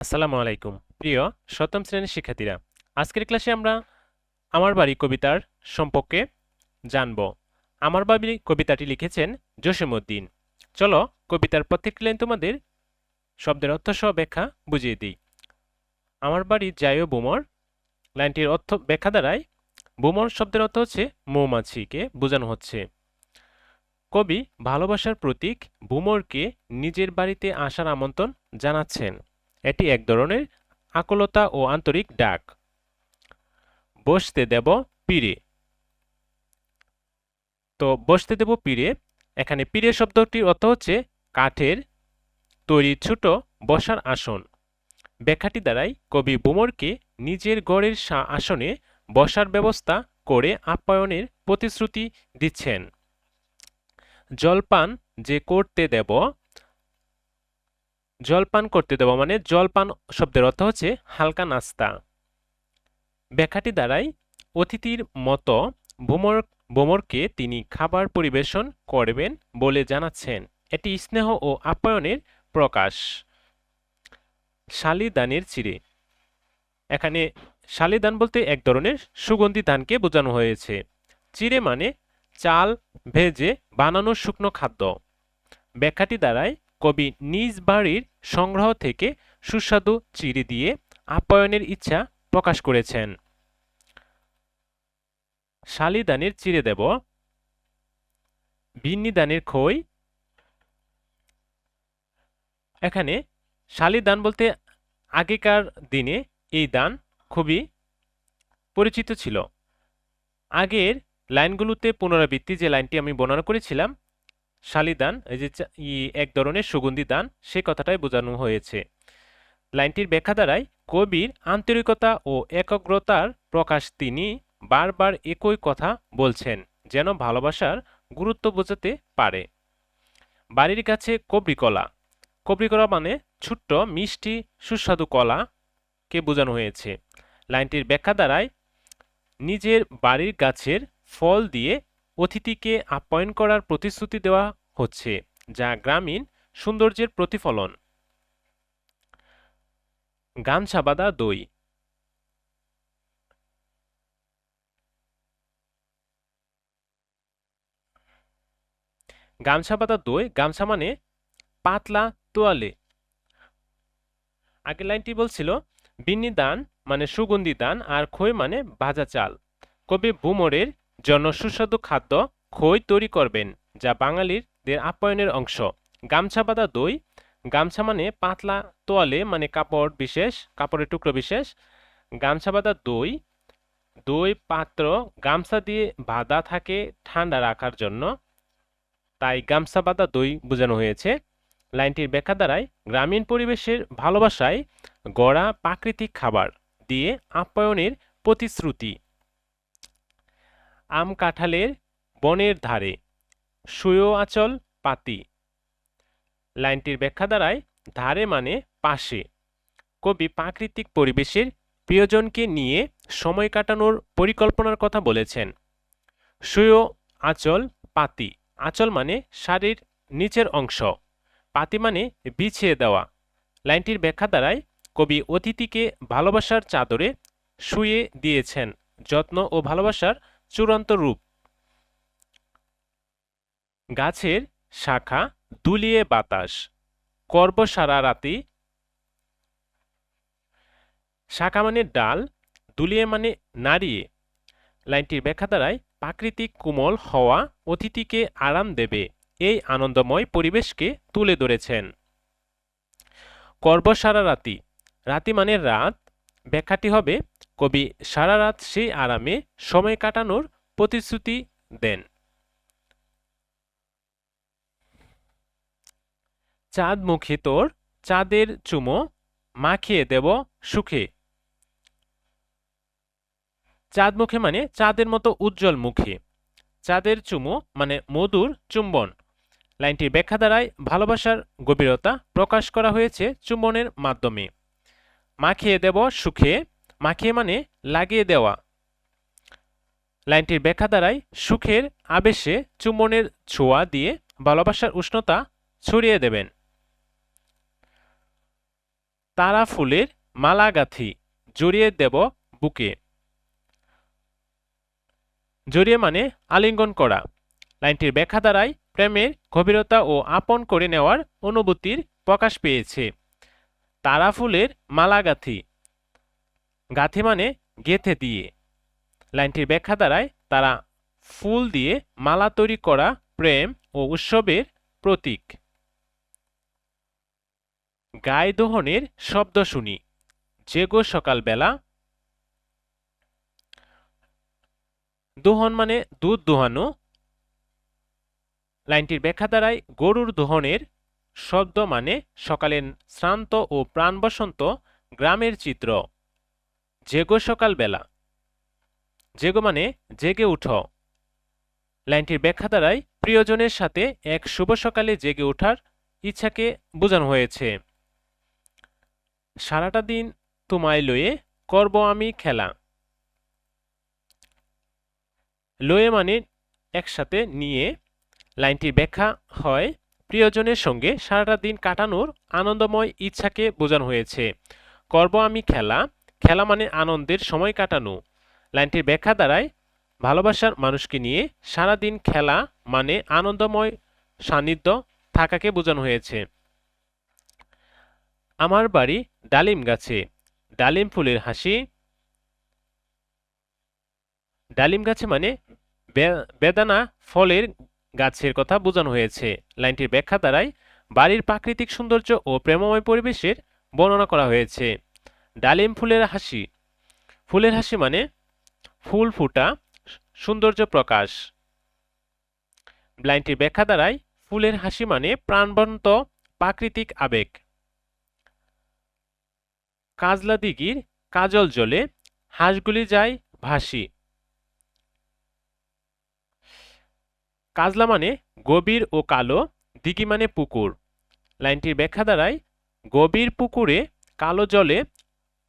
আসসালামু আলাইকুম। প্রিয় সপ্তম শ্রেণির শিক্ষার্থীরা, আজকের ক্লাসে আমরা আমার বাড়ি কবিতার সম্পর্কে জানব। আমার বাড়ি কবিতাটি লিখেছেন জসিমউদ্দিন। চলো কবিতার প্রত্যেকটি লাইন তোমাদের শব্দের অর্থ সহ ব্যাখ্যা বুঝিয়ে দিই। আমার বাড়ি যাইও বুমর। লাইনটির অর্থ ব্যাখ্যা দ্বারাই বুমর শব্দের অর্থ হচ্ছে মৌমাছিকে বোঝানো হচ্ছে। কবি ভালোবাসার প্রতীক বুমরকে নিজের বাড়িতে আসার আমন্ত্রণ জানাচ্ছেন। এটি এক ধরনের আকুলতা ও আন্তরিক ডাক। বসতে দেব পীরে তো বসতে দেব পীরে এখানে পীরে শব্দটির অর্থ হচ্ছে কাঠের তৈরি ছোট বসার আসন। ব্যাখ্যাটি দ্বারাই কবি বুমরকে নিজের গড়ের আসনে বসার ব্যবস্থা করে আপ্যায়নের প্রতিশ্রুতি দিচ্ছেন। জলপান যে করতে দেব জলপান করতে দেওয়া মানে জলপান শব্দের অর্থ হচ্ছে হালকা নাস্তা। ব্যাখ্যাটি দ্বারাই অতিথির মতো ভোমর ভোমরকে তিনি খাবার পরিবেশন করবেন বলে জানাচ্ছেন। এটি স্নেহ ও আপ্যায়নের প্রকাশ। শালিদানের চিরে এখানে শালিদান বলতে এক ধরনের সুগন্ধি ধানকে বোঝানো হয়েছে। চিড়ে মানে চাল ভেজে বানানো শুকনো খাদ্য। ব্যাখ্যাটি দ্বারাই কবি নিজ বাড়ির সংগ্রহ থেকে সুস্বাদু চিড়ি দিয়ে আপ্যায়নের ইচ্ছা প্রকাশ করেছেন। শালিদানের চিড়ে দেব ভিন্নি দানের খই। এখানে শালিদান বলতে আগেকার দিনে এই দান খুবই পরিচিত ছিল। আগের লাইনগুলোতে পুনরাবৃত্তি যে লাইনটি আমি বর্ণনা করেছিলাম শালিদান এই যে এক ধরনের সুগন্ধি দান, সে কথাটাই বোঝানো হয়েছে। লাইনটির ব্যাখ্যা দ্বারাই কবির আন্তরিকতা ও একাগ্রতার প্রকাশ তিনি বারবার একই কথা বলছেন, যেন ভালোবাসার গুরুত্ব বোঝাতে পারে। বাড়ির কাছে কবরিকলা কবরিকলা মানে ছোট্ট, মিষ্টি, সুস্বাদু কলাকে বোঝানো হয়েছে। লাইনটির ব্যাখ্যা দ্বারাই নিজের বাড়ির গাছের ফল দিয়ে অতিথিকে আপ্যায়ন করার প্রতিশ্রুতি দেওয়া হচ্ছে, যা গ্রামীণ সৌন্দর্যের প্রতিফলন। গামছা বাঁধা দই। গামছা বাঁধা দই, গামছা মানে পাতলা তোয়ালে। আগের লাইনটি বলছিল, বিন্নি দান মানে সুগন্ধি দান, আর খই মানে ভাজা চাল। কবি বুমরের জন্য সুস্বাদু খাদ্য খই তৈরি করবেন, যা বাঙালিদের আপ্যায়নের অংশ। গামছা বাঁধা দই। গামছা মানে পাতলা তোয়ালে মানে কাপড় বিশেষ, কাপড়ের টুকরো বিশেষ। গামছা বাঁধা দই। দই পাত্র গামছা দিয়ে বাঁধা থাকে ঠান্ডা রাখার জন্য। তাই গামছা বাঁধা দই বোঝানো হয়েছে। লাইনটির ব্যাখ্যা দ্বারাই গ্রামীণ পরিবেশের ভালোবাসায় গড়া প্রাকৃতিক খাবার দিয়ে আপ্যায়নের প্রতিশ্রুতি। আম কাঁঠালের বনের ধারে। সুয় আচল পাতি। লাইনটির ব্যাখ্যা দ্বারাই ধারে মানে পাশে। কবি প্রাকৃতিক পরিবেশের প্রিয়জনকে নিয়ে সময় কাটানোর পরিকল্পনার কথা বলেছেন। সুয় আচল পাতি। আচল মানে শাড়ির নিচের অংশ। পাতি মানে বিছিয়ে দেওয়া। লাইনটির ব্যাখ্যা দ্বারাই কবি অতিথিকে ভালোবাসার চাদরে শুয়ে দিয়েছেন। যত্ন ও ভালোবাসার চূড়ান্ত রূপ। গাছের শাখা দুলিয়ে বাতাস। করব সারা রাতি। শাখা মানে ডাল, দুলিয়ে মানে নাড়িয়ে। লাইনটির ব্যাখ্যা দ্বারায় প্রাকৃতিক কোমল হওয়া অতিথিকে আরাম দেবে। এই আনন্দময় পরিবেশকে তুলে ধরেছেন। করব সারা রাতি। রাতি মানে রাত। ব্যাখ্যাটি হবে কবি সারা রাত সেই আরামে সময় কাটানোর প্রতিশ্রুতি দেন। চাঁদ মুখে তোর চাঁদের চুমো, মাখিয়ে দেব সুখে। চাঁদ মুখে মানে চাঁদের মতো উজ্জ্বল মুখে। চাঁদের চুমো মানে মধুর চুম্বন। লাইনটির ব্যাখ্যা দ্বারায় ভালোবাসার গভীরতা প্রকাশ করা হয়েছে চুম্বনের মাধ্যমে। মাখিয়ে দেব সুখে মাখিয়ে মানে লাগিয়ে দেওয়া। লাইনটির ব্যাখ্যা দ্বারাই সুখের আবেশে চুম্বনের ছোঁয়া দিয়ে ভালোবাসার উষ্ণতা ছড়িয়ে দেবেন। তারা ফুলের মালা গাঁথি জড়িয়ে দেব বুকে। জড়িয়ে মানে আলিঙ্গন করা। লাইনটির ব্যাখ্যা দ্বারাই প্রেমের গভীরতা ও আপন করে নেওয়ার অনুভূতির প্রকাশ পেয়েছে। তারা ফুলের মালা গাঁথি মানে গেথে দিয়ে। লাইনটির ব্যাখ্যা দ্বারায় তারা ফুল দিয়ে মালা তৈরি করা প্রেম ও উৎসবের প্রতীক। গায়ে দোহনের শব্দ শুনি। জেগো সকালবেলা। দোহন মানে দুধ দোহানো। লাইনটির ব্যাখ্যা দ্বারাই গরুর দোহনের শব্দ মানে সকালের শ্রান্ত ও প্রাণবসন্ত গ্রামের চিত্র। জেগো সকালবেলা জেগো মানে জেগে উঠো। লাইনটির ব্যাখ্যা দ্বারাই প্রিয়জনের সাথে এক শুভ সকালে জেগে ওঠার ইচ্ছাকে বোঝানো হয়েছে। সারাটা দিন তোমায় লয়ে করব আমি খেলা। লয়ে মানে একসাথে নিয়ে। লাইনটির ব্যাখ্যা হয় প্রিয়জনের সঙ্গে সারাটা দিন কাটানোর আনন্দময় ইচ্ছাকে বোঝানো হয়েছে। করব আমি খেলা খেলা মানে আনন্দের সময় কাটানো। লাইনটির ব্যাখ্যা দ্বারায় ভালোবাসার মানুষকে নিয়ে সারাদিন খেলা মানে আনন্দময় সান্নিধ্য থাকাকে বোঝানো হয়েছে। আমার বাড়ি ডালিম গাছে। ডালিম ফুলের হাসি। ডালিম গাছে মানে বেদানা ফলের গাছের কথা বোঝানো হয়েছে। লাইনটির ব্যাখ্যা দ্বারাই বাড়ির প্রাকৃতিক সৌন্দর্য ও প্রেমময় পরিবেশের বর্ণনা করা হয়েছে। ডালিম ফুলের হাসি। ফুলের হাসি মানে ফুল ফুটা সৌন্দর্য প্রকাশ। লাইনটির ব্যাখ্যা দ্বারাই ফুলের হাসি মানে প্রাণবন্ত প্রাকৃতিক আবেগ। কাজলা দিঘির কাজল জলে হাঁসগুলি যায় ভাসি। কাজলা মানে গভীর ও কালো, দিঘি মানে পুকুর। লাইনটির ব্যাখ্যা দ্বারাই গভীর পুকুরে কালো জলে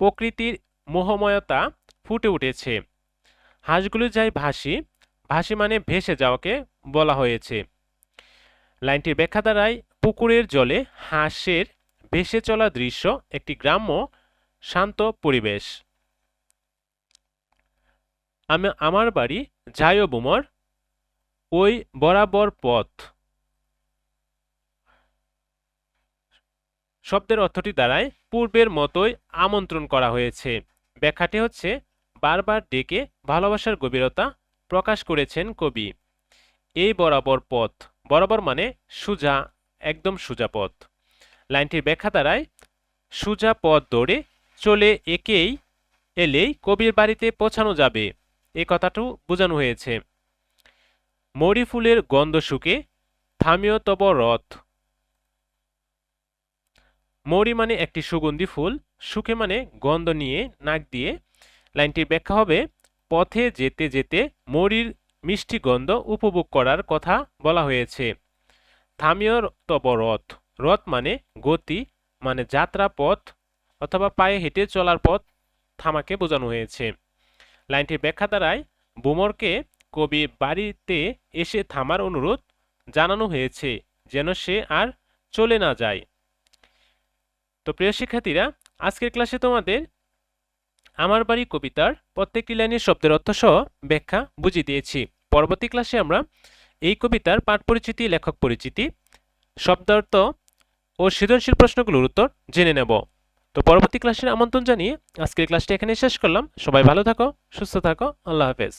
প্রকৃতির মোহময়তা ফুটে উঠেছে। হাঁসগুলি যাই ভাসি ভাসি মানে ভেসে যাওয়াকে বলা হয়েছে। লাইনটির ব্যাখ্যা দ্বারাই পুকুরের জলে হাঁসের ভেসে চলা দৃশ্য একটি গ্রাম্য শান্ত পরিবেশ। আমি, আমার বাড়ি যাইও বুমর ওই বরাবর পথ। শব্দের অর্থটি দ্বারায় পূর্বের মতোই আমন্ত্রণ করা হয়েছে। ব্যাখ্যাটি হচ্ছে, বারবার ডেকে ভালোবাসার গভীরতা প্রকাশ করেছেন কবি। এই বরাবর পথ। বরাবর মানে সুজা, একদম সুজা পথ। লাইনটির ব্যাখ্যা দ্বারায় সুজা পথ দৌড়ে চলে একেই এলেই কবির বাড়িতে পৌঁছানো যাবে। এই কথাটু বোঝানো হয়েছে। মরি ফুলের গন্ধ শুকে থামিও তব রথ। মৌরি মানে একটি সুগন্ধি ফুল, সুখে মানে গন্ধ নিয়ে নাক দিয়ে। লাইনটির ব্যাখ্যা হবে, পথে যেতে যেতে মৌরির মিষ্টি গন্ধ উপভোগ করার কথা বলা হয়েছে। থামিও তব রথ রথ মানে গতি মানে যাত্রা পথ অথবা পায়ে হেঁটে চলার পথ থামাকে বোঝানো হয়েছে। লাইনটির ব্যাখ্যা দ্বারায় বুমরকে কবি বাড়িতে এসে থামার অনুরোধ জানানো হয়েছে, যেন সে আর চলে না যায়। তো প্রিয় শিক্ষার্থীরা, আজকের ক্লাসে তোমাদের আমার বাড়ি কবিতার প্রত্যেকটি লাইনের শব্দের অর্থ সহ ব্যাখ্যা বুঝিয়ে দিয়েছি। পরবর্তী ক্লাসে আমরা এই কবিতার পাঠ পরিচিতি লেখক পরিচিতি, শব্দার্থ ও সৃজনশীল প্রশ্নগুলোর উত্তর জেনে নেব। তো পরবর্তী ক্লাসের আমন্ত্রণ জানিয়ে আজকের ক্লাসটি এখানে শেষ করলাম। সবাই ভালো থাকো, সুস্থ থাকো। আল্লাহ হাফেজ।